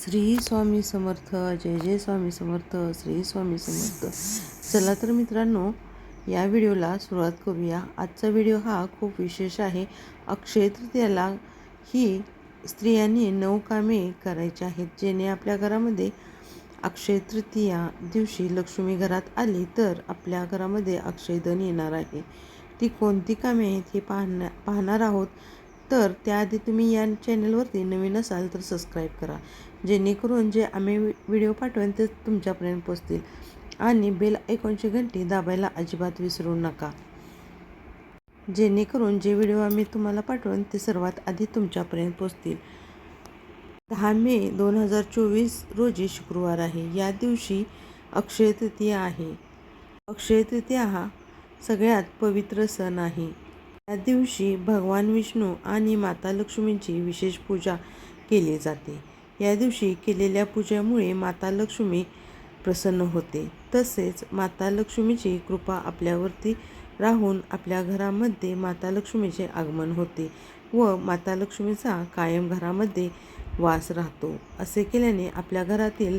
श्री स्वामी समर्थ जय जय स्वामी समर्थ श्री स्वामी समर्थ. चला तर मित्रांनो या व्हिडिओला सुरुवात करूया. आजचा व्हिडिओ हा खूप विशेष आहे. अक्षय तृतीयाला ही स्त्रियांनी नऊ कामे करायची आहेत जेणे आपल्या घरामध्ये अक्षय तृतीया दिवशी लक्ष्मी घरात आली तर आपल्या घरामध्ये अक्षयधन येणार आहे. ती कोणती कामे आहेत हे पाहण्या पाहणार आहोत. तर त्याआधी तुम्ही या चॅनलवरती नवीन असाल तर सबस्क्राईब करा. जेणेकरून जे आम्ही व्हिडिओ पाठवेन ते तुमच्यापर्यंत पोचतील. आणि बेल आयकॉनची घंटी दाबायला अजिबात विसरू नका. जेणेकरून जे व्हिडिओ आम्ही तुम्हाला पाठवेन ते सर्वात आधी तुमच्यापर्यंत पोचतील. दहा मे दोन हजार चोवीस रोजी शुक्रवार आहे. या दिवशी अक्षय तृतीया आहे. अक्षय तृतीया हा सगळ्यात पवित्र सण आहे. या दिवशी भगवान विष्णू आणि माता लक्ष्मींची विशेष पूजा केली जाते. या दिवशी केलेल्या पूजेमुळे माता लक्ष्मी प्रसन्न होते. तसेच माता लक्ष्मीची कृपा आपल्यावरती राहून आपल्या घरामध्ये माता लक्ष्मीचे आगमन होते व माता लक्ष्मीचा कायम घरामध्ये वास राहतो. असे केल्याने आपल्या घरातील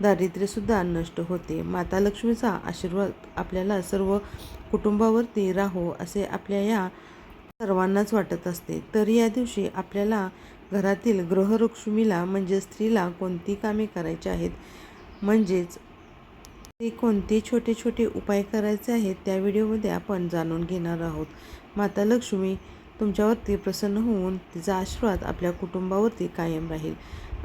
दारिद्र्यसुद्धा नष्ट होते. माता लक्ष्मीचा आशीर्वाद आपल्याला सर्व कुटुंबावरती राहो असे आपल्या या सर्वांनाच वाटत असते. तर या दिवशी आपल्याला घरातील गृहलक्ष्मीला म्हणजे स्त्रीला कोणती कामे करायची आहेत? म्हणजेच ते कोणते छोटे छोटे उपाय करायचे आहेत? त्या व्हिडिओमध्ये आपण जाणून घेणार आहोत. माता लक्ष्मी तुमच्यावरती प्रसन्न होऊन तिचा आशीर्वाद आपल्या कुटुंबावरती कायम राहील.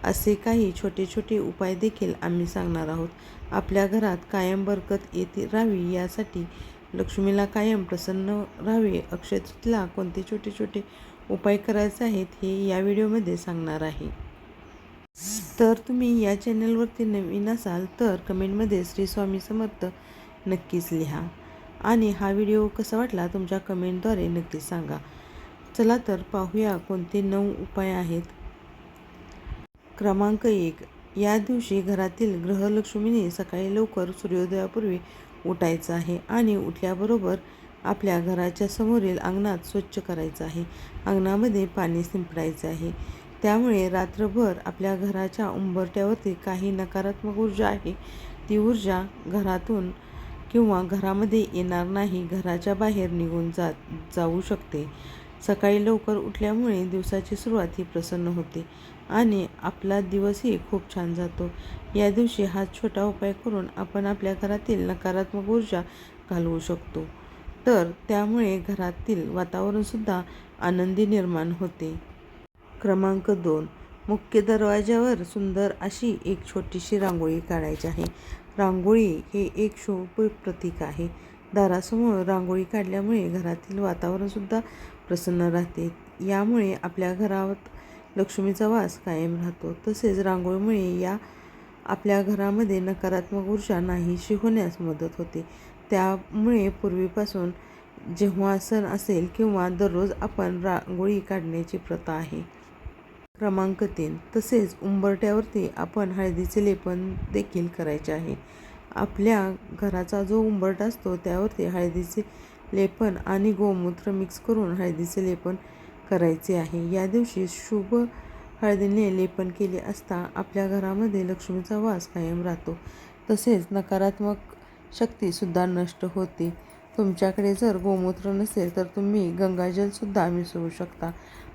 असे काही छोटे छोटे उपाय देखील आम्ही सांगणार आहोत. आपल्या घरात कायम बरकत येते राहावी यासाठी लक्ष्मीला कायम प्रसन्न राहावे अक्षयतृतीला कोणते छोटे छोटे उपाय करायचे आहेत हे या व्हिडिओमध्ये सांगणार आहे. तर तुम्ही या चॅनलवरती नवीन असाल तर कमेंटमध्ये श्री स्वामी समर्थ नक्कीच लिहा. आणि हा व्हिडिओ कसा वाटला तुमच्या कमेंटद्वारे नक्कीच सांगा. चला तर पाहूया कोणते नऊ उपाय आहेत. क्रमांक एक. या दिवशी घरातील ग्रहलक्ष्मीने सकाळी लवकर सूर्योदयापूर्वी उठायचं आहे आणि उठल्याबरोबर आपल्या घराच्या समोरील अंगणात स्वच्छ करायचं आहे. अंगणामध्ये पाणी शिंपडायचं आहे. त्यामुळे रात्रभर आपल्या घराच्या उंबरट्यावरती काही नकारात्मक ऊर्जा आहे. ती ऊर्जा घरातून किंवा घरामध्ये येणार नाही घराच्या बाहेर निघून जात जाऊ शकते. सकाळी लवकर उठल्यामुळे दिवसाची सुरुवात ही प्रसन्न होते आणि आपला दिवसही खूप छान जातो. या दिवशी हा छोटा उपाय करून आपण आपल्या घरातील नकारात्मक ऊर्जा घालवू शकतो. तर त्यामुळे घरातील वातावरणसुद्धा आनंदी निर्माण होते. क्रमांक दोन. मुख्य दरवाज्यावर सुंदर अशी एक छोटीशी रांगोळी काढायची आहे. रांगोळी हे एक शुभ प्रतीक आहे. दारासमोर रांगोळी काढल्यामुळे घरातील वातावरणसुद्धा प्रसन्न राहते. यामुळे आपल्या घरात लक्ष्मीचा वास कायम राहतो. तसेच रांगोळीमुळे या आपल्या घरामध्ये नकारात्मक ऊर्जा नाहीशी होण्यास मदत होते. त्यामुळे पूर्वीपासून जेव्हा सण असेल किंवा दररोज आपण रांगोळी काढण्याची प्रथा आहे. क्रमांक तीन. तसेच उंबरट्यावरती आपण हळदीचे लेपन देखील करायचे आहे. आपल्या घराचा जो उंबरटा असतो त्यावरती हळदीचे लेपन आणि गोमूत्र मिक्स करून हळदीचे लेपन करायचे आहे. या दिवशी शुभ हळदीने लेपन केले असता आपल्या घरामध्ये लक्ष्मीचा वास कायम राहतो. तसेच नकारात्मक शक्तीसुद्धा नष्ट होते. तुमच्याकडे जर गोमूत्र नसेल तर तुम्ही गंगाजलसुद्धा मिसळू शकता.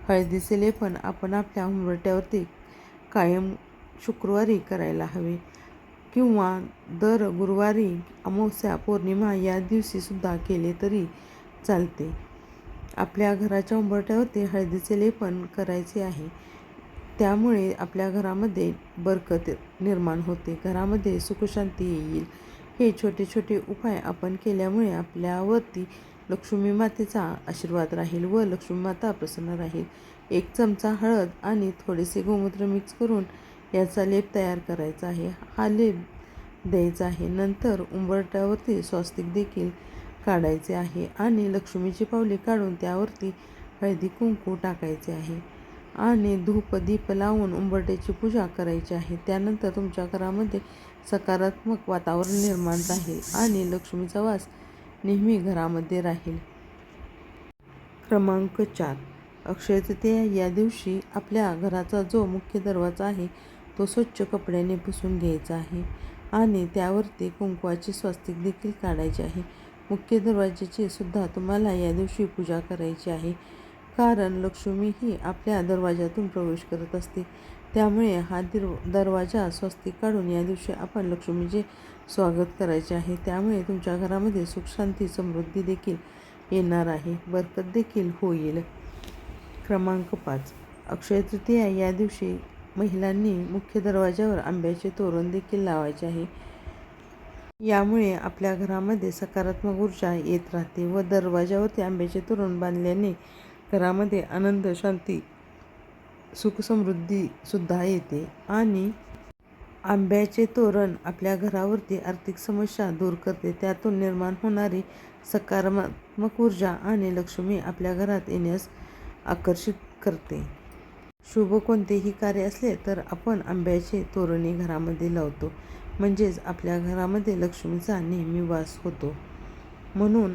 हळदीचे लेपन आपण आपल्या उंबरट्यावरती कायम शुक्रवारी करायला हवे. किंवा दर गुरुवारी अमावस्या पौर्णिमा या दिवशीसुद्धा केले तरी चालते. आपल्या घराच्या उंबरट्यावरती हळदीचे लेपन करायचे आहे. त्यामुळे आपल्या घरामध्ये बरकत निर्माण होते. घरामध्ये सुखशांती येईल. हे छोटे छोटे उपाय आपण केल्यामुळे आपल्यावरती लक्ष्मी मातेचा आशीर्वाद राहील व लक्ष्मी माता प्रसन्न राहील. एक चमचा हळद आणि थोडेसे गोमूत्र मिक्स करून याचा लेप तयार करायचा आहे. हा लेप द्यायचा आहे. नंतर उंबरट्यावरती स्वस्तिक देखील काढायचे आहे आणि लक्ष्मीची पावले काढून त्यावरती हळदी कुंकू टाकायचे आहे. आणि धूप दीप लावून उंबरट्याची पूजा करायची आहे. त्यानंतर तुमच्या घरामध्ये सकारात्मक वातावरण निर्माण राहील आणि लक्ष्मीचा वास नेहमी घरामध्ये राहील. क्रमांक चार. अक्षय तृतीया या दिवशी आपल्या घराचा जो मुख्य दरवाजा आहे तो स्वच्छ कपड्याने पुसून घ्यायचा आहे आणि त्यावरती कुंकवाचे स्वस्तिक देखील काढायचे आहे. मुख्य दरवाजाची सुद्धा तुम्हाला या दिवशी पूजा करायची आहे. कारण लक्ष्मी ही आपल्या दरवाजातून प्रवेश करत असते. त्यामुळे हा दिर दरवाजा स्वस्तिक काढून या दिवशी आपण लक्ष्मीचे स्वागत करायचे आहे. त्यामुळे तुमच्या घरामध्ये सुखशांती समृद्धी देखील येणार आहे. बरकत देखील होईल. क्रमांक पाच. अक्षय तृतीया या दिवशी महिलांनी मुख्य दरवाजावर आंब्याचे तोरण देखील लावायचे आहे. यामुळे आपल्या घरामध्ये सकारात्मक ऊर्जा येत राहते व दरवाजावरती आंब्याचे तोरण बांधल्याने घरामध्ये आनंद शांती सुखसमृद्धीसुद्धा येते. आणि आंब्याचे तोरण आपल्या घरावरती आर्थिक समस्या दूर करते. त्यातून निर्माण होणारी सकारात्मक ऊर्जा आणि लक्ष्मी आपल्या घरात येण्यास आकर्षित करते. शुभ कोणतेही कार्य असले तर आपण आंब्याचे तोरणे घरामध्ये लावतो. म्हणजेच आपल्या घरामध्ये लक्ष्मीचा नेहमी वास होतो. म्हणून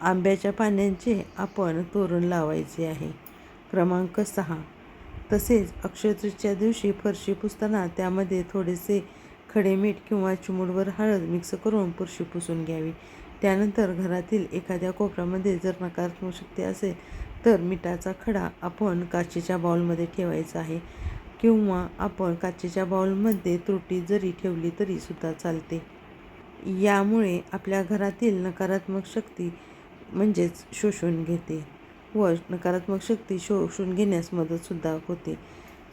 आंब्याच्या पाण्याचे आपण तोरण लावायचे आहे. क्रमांक सहा. तसेच अक्षयतृतीच्या दिवशी फरशी पुसताना त्यामध्ये थोडेसे खडे मीठ किंवा चिमूडवर हळद मिक्स करून फरशी पुसून घ्यावी. त्यानंतर घरातील एखाद्या कोपऱ्यामध्ये जर नकारात्मक शक्ती असेल तर मिठाचा खडा आपण काचेच्या बाउलमध्ये ठेवायचा आहे किंवा आपण काचेच्या बाउलमध्ये त्रुटी जरी ठेवली तरी सुद्धा चालते. यामुळे आपल्या घरातील नकारात्मक शक्ती म्हणजेच शोषून घेते व नकारात्मक शक्ती शोषून घेण्यास मदतसुद्धा होते.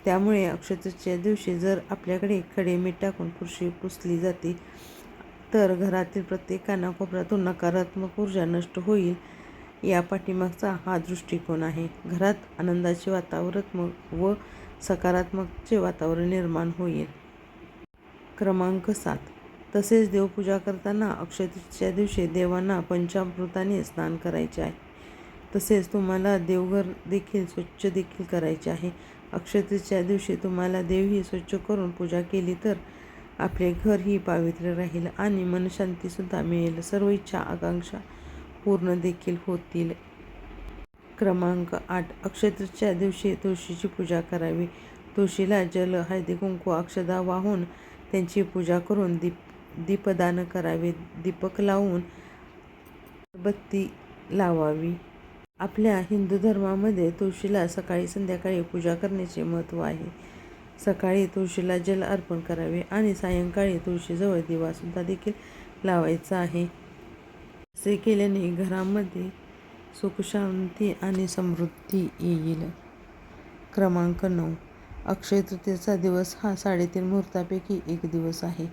त्यामुळे अक्षतच्या दिवशी जर आपल्याकडे खडे मीठ टाकून फरशी पुसली जाते तर घरातील प्रत्येक कानाकोपऱ्यातून नकारात्मक ऊर्जा नष्ट होईल या पाठीमागचा हा दृष्टिकोन आहे. घरात आनंदाचे वातावरण व सकारात्मकचे वातावरण निर्माण होईल. क्रमांक सात. तसेच देवपूजा करताना अक्षय दिवशी देवांना पंचामृताने स्नान करायचे आहे. तसेच तुम्हाला देवघर देखील स्वच्छ देखील करायचे आहे. अक्षय दिवशी तुम्हाला देवही स्वच्छ करून पूजा केली तर आपले घरही पावित्र्य राहील आणि मनशांतीसुद्धा मिळेल. सर्व इच्छा आकांक्षा पूर्ण देखील होतील. क्रमांक आठ. अक्षय दिवशी तुळशीची पूजा करावी. तुळशीला जल हळदी कुंकू अक्षदा वाहून त्यांची पूजा करून दीप दीपदान करावे. दीपक लावून बत्ती लावावी. आपल्या हिंदू धर्मामध्ये तुळशीला सकाळी संध्याकाळी पूजा करण्याचे महत्त्व आहे. सकाळी तुळशीला जल अर्पण करावे आणि सायंकाळी तुळशीजवळ दिवासुद्धा देखील लावायचा आहे. असे केल्याने घरामध्ये सुखशांती आणि समृद्धी येईल. क्रमांक नऊ. अक्षय तृतीयेचा दिवस हा साडेतीन मुहूर्तापैकी एक दिवस आहे.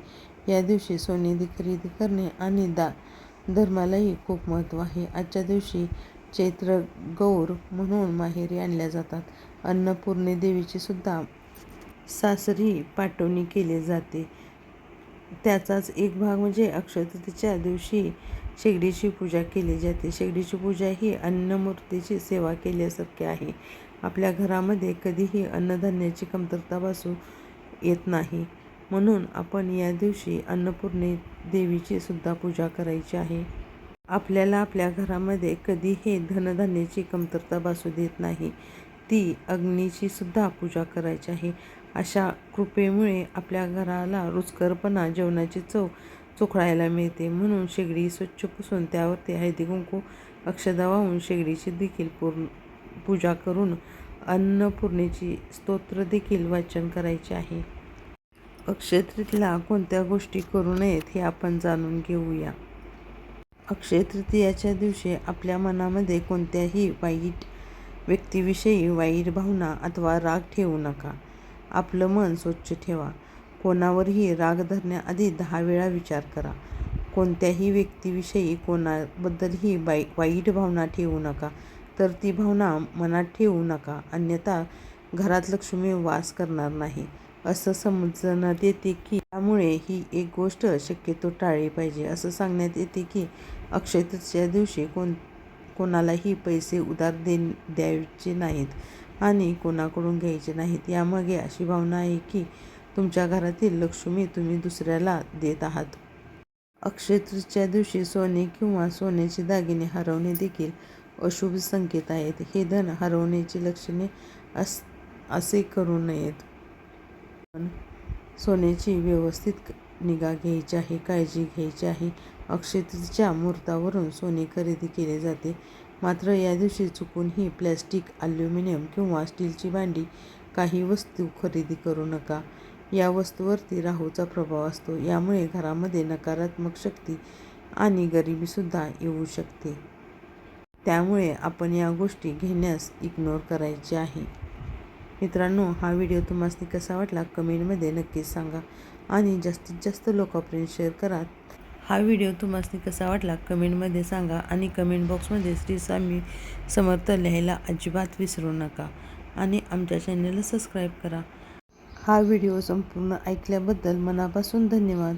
या दिवशी सोने खरेदी करणे आणि दा धर्मालाही खूप महत्त्व आहे. आजच्या दिवशी चैत्र गौर म्हणून माहेरी आणल्या जातात. अन्नपूर्णे देवीची सुद्धा सासरी पाठवणी केली जाते. त्याचाच एक भाग म्हणजे अक्षय दिवशी शेगडीची पूजा केली जाते. शेगडीची पूजा ही अन्नमूर्तीची सेवा केल्यासारखी आहे. आपल्या घरामध्ये कधीही अन्नधान्याची कमतरता भासू येत नाही. म्हणून आपण या दिवशी अन्नपूर्णे देवीची सुद्धा पूजा करायची आहे. आपल्याला आपल्या घरामध्ये कधीही धनधान्याची कमतरता भासू देत नाही. ती अग्नीची सुद्धा पूजा करायची आहे. अशा कृपेमुळे आपल्या घराला रुचकरपणा जेवणाची चव चोखळायला मिळते. म्हणून शेगडी स्वच्छ पुसून त्यावरती हळदी कुंकू अक्षदा वाहून शेगडीची देखील पूर्ण पूजा करून अन्नपूर्णेची स्तोत्र देखील वाचन करायचे आहे. अक्षय तृतीयेला कोणत्या गोष्टी करू नयेत हे आपण जाणून घेऊया. अक्षय तृतीयाच्या दिवशी आपल्या मनामध्ये कोणत्याही वाईट व्यक्तीविषयी वाईट भावना अथवा राग ठेवू नका. आपलं मन स्वच्छ ठेवा. कोणावरही राग धरण्याआधी दहा वेळा विचार करा. कोणत्याही व्यक्तीविषयी कोणाबद्दलही बाई वाईट भावना ठेवू नका. तर ती भावना मनात ठेवू नका. अन्यथा घरात लक्ष्मी वास करणार नाही. असं समजण्यात येते की त्यामुळे ही एक गोष्ट शक्यतो टाळली पाहिजे. असं सांगण्यात येते की अक्षय दिवशी कोण कोणालाही पैसे उधार दे द्यायचे नाहीत आणि कोणाकडून घ्यायचे नाहीत. यामागे अशी भावना आहे की तुमच्या घरातील लक्ष्मी तुम्ही दुसऱ्याला देत आहात. अक्षय दिवशी सोने किंवा सोन्याचे दागिने हरवणे देखील अशुभ संकेत आहेत. हे धन हरवण्याची लक्षणे अस असे करू नयेत. पण सोन्याची व्यवस्थित निगा घ्यायची आहे काळजी घ्यायची आहे. अक्षतीच्या मुहूर्तावरून सोने खरेदी केले जाते. मात्र या दिवशी चुकूनही प्लॅस्टिक ॲल्युमिनियम किंवा स्टीलची भांडी काही वस्तू खरेदी करू नका. या वस्तूवरती राहूचा प्रभाव असतो. यामुळे घरामध्ये नकारात्मक शक्ती आणि गरिबीसुद्धा येऊ शकते. त्यामुळे आपण या गोष्टी घेण्यास इग्नोर करायचे आहे. मित्रांनो हा व्हिडिओ तुम्हाला कसा वाटला कमेंटमध्ये नक्कीच सांगा आणि जास्तीत जास्त लोकांपर्यंत शेअर करा. हा व्हिडिओ तुम्हाला कसा वाटला कमेंटमध्ये सांगा आणि कमेंट बॉक्समध्ये श्री स्वामी समर्थ लिहायला अजिबात विसरू नका आणि आमच्या चॅनलला सबस्क्राईब करा. हा व्हिडिओ संपूर्ण ऐकल्याबद्दल मनापासून धन्यवाद.